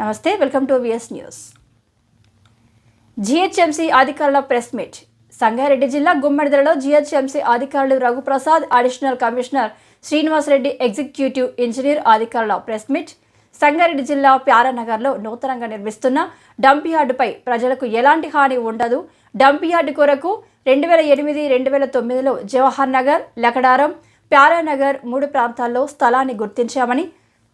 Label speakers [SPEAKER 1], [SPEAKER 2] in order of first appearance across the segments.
[SPEAKER 1] నమస్తే welcome to VS news GHMC అధికారుల press meet. Sangareddy జిల్లా గుమ్మడిదలలో జిహెచ్ఎంసీ అధికారులు Raghuprasad additional commissioner Srinivasa Reddy executive engineer అధికారుల ప్రెస్ మీట్. సంగారెడ్డి జిల్లా ప్యారానగర్లో నూతనంగా నిర్మిస్తున్న డంప్యార్డుపై ప్రజలకు ఎలాంటి హాని ఉండదు. డంప్యార్డు కొరకు రెండు వేల ఎనిమిది రెండు వేల తొమ్మిదిలో జవహర్ నగర్ లకడారం ప్యారానగర్ మూడు ప్రాంతాల్లో స్థలాన్ని గుర్తించామని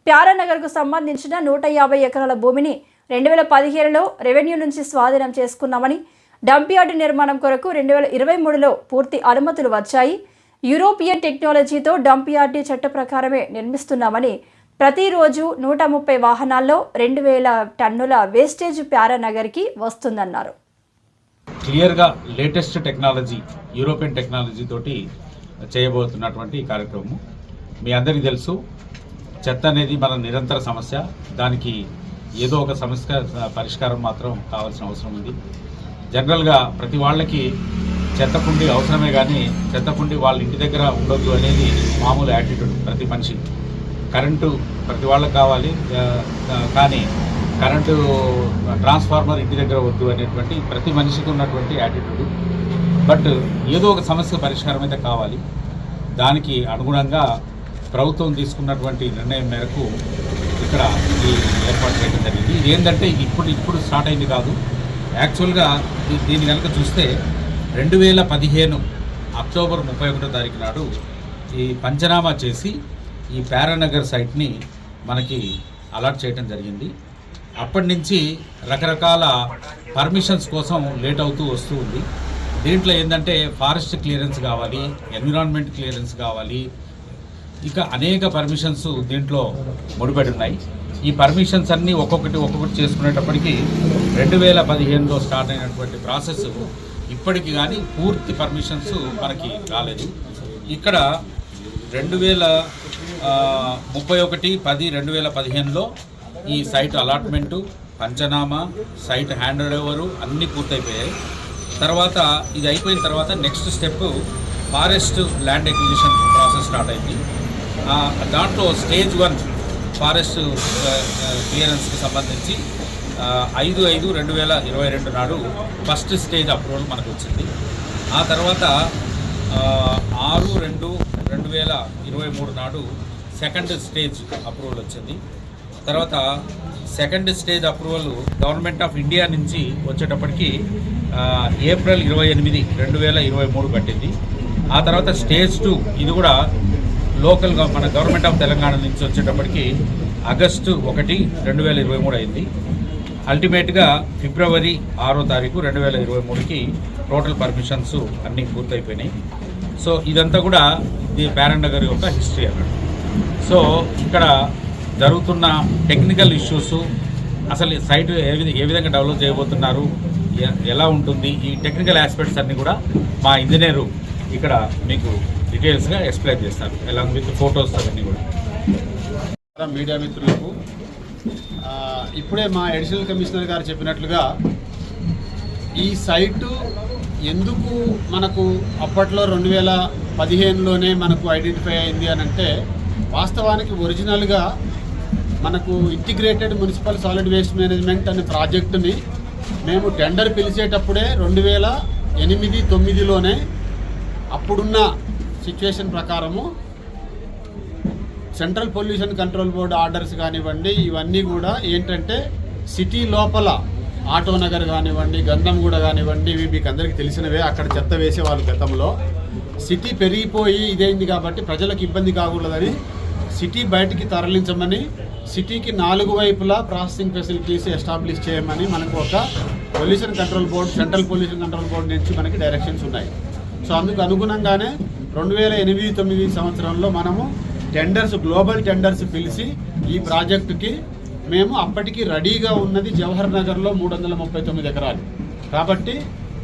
[SPEAKER 1] ప్యారానగర్కు సంబంధించిన నూట యాభై ఎకరాల భూమిని రెండు వేల పదిహేనులో రెవెన్యూ నుంచి స్వాధీనం చేసుకున్నామని డంప్యార్డు నిర్మాణం కొరకు రెండు వేల ఇరవై మూడులో పూర్తి అనుమతులు వచ్చాయి. యూరోపియన్ టెక్నాలజీతో డంప్యార్డు చట్ట ప్రకారమే నిర్మిస్తున్నామని ప్రతిరోజు నూట ముప్పై వాహనాల్లో రెండు వేల టన్నుల వేస్టేజ్ ప్యారానగర్కి వస్తుందన్నారు.
[SPEAKER 2] క్లియర్గా లేటెస్ట్ టెక్నాలజీ యూరోపియన్ టెక్నాలజీ తోటి చేయబోతున్నటువంటి ఈ కార్యక్రమం మీ అందరికీ తెలుసు. చెత్త అనేది మన నిరంతర సమస్య. దానికి ఏదో ఒక సమస్య పరిష్కారం మాత్రం కావాల్సిన అవసరం ఉంది. జనరల్గా ప్రతి వాళ్ళకి చెత్తకుండి అవసరమే కానీ చెత్త కుండి వాళ్ళ ఇంటి దగ్గర ఉండొద్దు అనేది మామూలు యాటిట్యూడ్ ప్రతి మనిషి. కరెంటు ప్రతి వాళ్ళకి కావాలి కానీ కరెంటు ట్రాన్స్ఫార్మర్ ఇంటి దగ్గర వద్దు అనేటువంటి ప్రతి మనిషికి ఉన్నటువంటి యాటిట్యూడ్ బట్ ఏదో ఒక సమస్య పరిష్కారం అయితే కావాలి. దానికి అనుగుణంగా ప్రభుత్వం తీసుకున్నటువంటి నిర్ణయం మేరకు ఇక్కడ ఈ ఏర్పాటు చేయడం జరిగింది. ఇది ఏంటంటే ఇప్పుడు ఇప్పుడు స్టార్ట్ అయింది కాదు. యాక్చువల్గా దీని దీన్ని కనుక చూస్తే రెండు వేల పదిహేను అక్టోబర్ ముప్పై ఒకటో తారీఖు నాడు ఈ పంచనామా చేసి ఈ పారానగర్ సైట్ని మనకి అలాట్ చేయడం జరిగింది. అప్పటి నుంచి రకరకాల పర్మిషన్స్ కోసం లేట్ అవుతూ వస్తూ ఉంది. దీంట్లో ఏంటంటే ఫారెస్ట్ క్లియరెన్స్ కావాలి ఎన్విరాన్మెంట్ క్లియరెన్స్ కావాలి ఇక అనేక పర్మిషన్స్ దీంట్లో ముడిపడి ఉన్నాయి ఈ పర్మిషన్స్ అన్నీ ఒక్కొక్కటి ఒక్కొక్కటి చేసుకునేటప్పటికి రెండు వేల పదిహేనులో స్టార్ట్ అయినటువంటి ప్రాసెస్ ఇప్పటికి కానీ పూర్తి పర్మిషన్స్ మనకి రాలేదు. ఇక్కడ రెండు వేల ముప్పై ఒకటి పది రెండు వేల పదిహేనులో ఈ site allotment panchnama site hand over అన్నీ పూర్తయిపోయాయి. తర్వాత ఇది అయిపోయిన తర్వాత next step forest land acquisition process start అయింది. దాంట్లో స్టేజ్ వన్ ఫారెస్ట్ క్లియరెన్స్కి సంబంధించి ఐదు ఐదు రెండు వేల ఇరవై రెండు నాడు ఫస్ట్ స్టేజ్ అప్రూవల్ మనకు వచ్చింది. ఆ తర్వాత ఆరు రెండు రెండు వేల ఇరవై మూడు నాడు సెకండ్ స్టేజ్ అప్రూవల్ వచ్చింది. తర్వాత second stage approval government of India నుంచి వచ్చేటప్పటికి ఏప్రిల్ ఇరవై ఎనిమిది రెండు వేల ఇరవై మూడు పట్టింది ఆ తర్వాత స్టేజ్ టూ ఇది కూడా లోకల్గా మన గవర్నమెంట్ ఆఫ్ తెలంగాణ నుంచి వచ్చేటప్పటికి ఆగస్టు ఒకటి రెండు వేల ఇరవై మూడు అయింది. అల్టిమేట్గా ఫిబ్రవరి ఆరో తారీఖు రెండు వేల ఇరవై మూడుకి టోటల్ పర్మిషన్స్ అన్నీ పూర్తయిపోయినాయి. సో ఇదంతా కూడా ఇది ప్యారంనగర్ యొక్క హిస్టరీ అన్నాడు సో ఇక్కడ జరుగుతున్న టెక్నికల్ ఇష్యూస్ అసలు ఈ సైట్ ఏ విధ ఏ విధంగా డెవలప్ చేయబోతున్నారు ఎలా ఉంటుంది ఈ టెక్నికల్ ఆస్పెక్ట్స్ అన్నీ కూడా మా ఇంజనీరు ఇక్కడ మీకు డీటెయిల్స్గా ఎక్స్ప్లెయిన్ చేస్తారు ఎలాంగ్ విత్ ఫొటోస్ అవన్నీ కూడా.
[SPEAKER 3] మీడియా మిత్రులకు. ఇప్పుడే మా అడిషనల్ కమిషనర్ గారు చెప్పినట్లుగా ఈ సైటు ఎందుకు మనకు అప్పట్లో రెండు వేల పదిహేనులోనే మనకు ఐడెంటిఫై అయింది అని అంటే వాస్తవానికి ఒరిజినల్గా మనకు integrated municipal solid waste management అనే ప్రాజెక్టుని మేము టెండర్ పిలిచేటప్పుడే రెండు వేల ఎనిమిది తొమ్మిదిలోనే అప్పుడున్న సిచ్యువేషన్ ప్రకారము central pollution control board orders కానివ్వండి ఇవన్నీ కూడా ఏంటంటే సిటీ లోపల ఆటో నగర్ కానివ్వండి గంధంగూడ కానివ్వండి ఇవి మీకు అందరికీ తెలిసినవే అక్కడ చెత్త వేసేవాళ్ళు గతంలో. సిటీ పెరిగిపోయి ఇదైంది కాబట్టి ప్రజలకు ఇబ్బంది కాకూడదని సిటీ బయటికి తరలించమని సిటీకి నాలుగు వైపులా ప్రాసెసింగ్ ఫెసిలిటీస్ ఎస్టాబ్లిష్ చేయమని మనకు ఒక pollution control board central pollution control board నుంచి మనకి డైరెక్షన్స్ ఉన్నాయి. సో అందుకు అనుగుణంగానే రెండు వేల ఎనిమిది తొమ్మిది సంవత్సరంలో మనము టెండర్స్ గ్లోబల్ టెండర్స్ పిలిచి ఈ ప్రాజెక్టుకి మేము అప్పటికి రెడీగా ఉన్నది జవహర్ నగర్లో మూడు వందల ముప్పై తొమ్మిది ఎకరాలు. కాబట్టి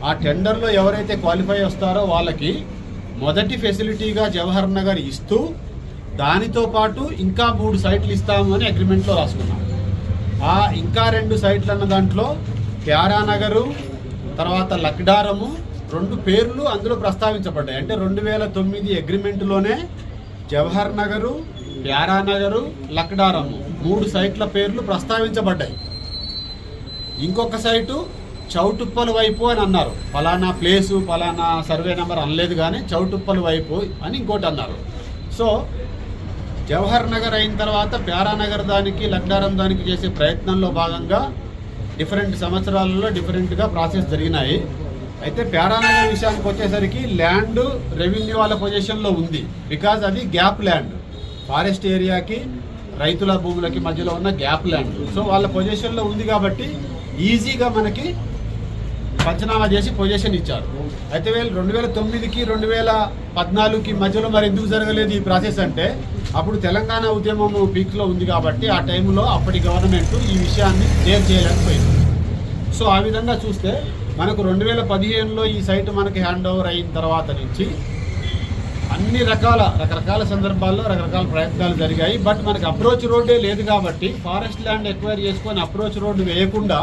[SPEAKER 3] ఆ టెండర్లో ఎవరైతే క్వాలిఫై వస్తారో వాళ్ళకి మొదటి ఫెసిలిటీగా జవహర్ నగర్ ఇస్తూ దానితో పాటు ఇంకా మూడు సైట్లు ఇస్తాము అని అగ్రిమెంట్లో రాసుకున్నాం. ఆ ఇంకా రెండు సైట్లు అన్న దాంట్లో ప్యారానగరు తర్వాత లక్డారము రెండు పేర్లు అందులో ప్రస్తావించబడ్డాయి. అంటే రెండు వేల తొమ్మిది అగ్రిమెంట్లోనే జవహర్ నగరు ప్యారానగరు లక్డారము మూడు సైట్ల పేర్లు ప్రస్తావించబడ్డాయి. ఇంకొక సైటు చౌటుప్పల వైపు అని అన్నారు. ఫలానా ప్లేసు ఫలానా సర్వే నెంబర్ అనలేదు కానీ చౌటుప్పల వైపు అని ఇంకోటి అన్నారు. సో జవహర్ నగర్ అయిన తర్వాత ప్యారానగర్ దానికి లక్డారం దానికి చేసే ప్రయత్నంలో భాగంగా డిఫరెంట్ సంవత్సరాలలో డిఫరెంట్గా ప్రాసెస్ జరిగినాయి. అయితే ప్యారానగర్ విషయానికి వచ్చేసరికి ల్యాండ్ రెవెన్యూ వాళ్ళ పొజిషన్లో ఉంది. బికాజ్ అది గ్యాప్ ల్యాండ్. ఫారెస్ట్ ఏరియాకి రైతుల భూములకి మధ్యలో ఉన్న గ్యాప్ ల్యాండ్. సో వాళ్ళ పొజిషన్లో ఉంది కాబట్టి ఈజీగా మనకి పంచనామా చేసి పొజిషన్ ఇచ్చారు. అయితే వీళ్ళు రెండు వేల తొమ్మిదికి రెండు వేల పద్నాలుగుకి మధ్యలో మరి ఎందుకు జరగలేదు ఈ ప్రాసెస్ అంటే అప్పుడు తెలంగాణ ఉద్యమం పీక్లో ఉంది కాబట్టి ఆ టైంలో అప్పటి గవర్నమెంట్ ఈ విషయాన్ని క్లియర్ చేయలేకపోయింది. సో ఆ విధంగా చూస్తే మనకు రెండు వేల పదిహేనులో ఈ సైట్ మనకి హ్యాండ్ ఓవర్ అయిన తర్వాత నుంచి అన్ని రకాల రకరకాల సందర్భాల్లో రకరకాల ప్రయత్నాలు జరిగాయి. బట్ మనకి అప్రోచ్ రోడ్డే లేదు కాబట్టి ఫారెస్ట్ ల్యాండ్ ఎక్వైర్ చేసుకొని అప్రోచ్ రోడ్డు వేయకుండా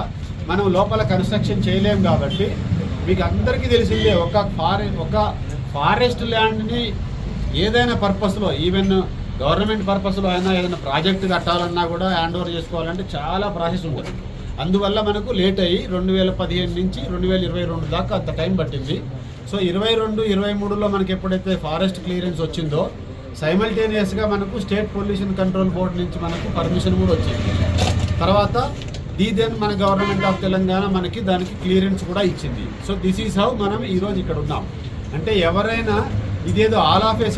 [SPEAKER 3] మనం లోపల కన్స్ట్రక్షన్ చేయలేము కాబట్టి మీకు అందరికీ తెలిసిందే ఒక ఫారె ఒక ఫారెస్ట్ ల్యాండ్ని ఏదైనా పర్పస్లో ఈవెన్ గవర్నమెంట్ పర్పస్లో అయినా ఏదైనా ప్రాజెక్ట్ కట్టాలన్నా కూడా హ్యాండ్ ఓవర్ చేసుకోవాలంటే చాలా ప్రాసెస్ ఉంటుంది. అందువల్ల మనకు లేట్ అయ్యి రెండు వేల పదిహేను నుంచి రెండు వేల ఇరవై రెండు దాకా అంత టైం పట్టింది. సో ఇరవై రెండు ఇరవై మూడులో మనకి ఎప్పుడైతే ఫారెస్ట్ క్లియరెన్స్ వచ్చిందో సైమల్టేనియస్గా మనకు స్టేట్ పొల్యూషన్ కంట్రోల్ బోర్డు నుంచి మనకు పర్మిషన్ కూడా వచ్చింది. తర్వాత దీదెన్ మన గవర్నమెంట్ ఆఫ్ తెలంగాణ మనకి దానికి క్లియరెన్స్ కూడా ఇచ్చింది. సో దిస్ ఈజ్ హౌ మనం ఈరోజు ఇక్కడ ఉన్నాం. అంటే ఎవరైనా ఇదేదో ఆల్ ఆఫ్ ఏ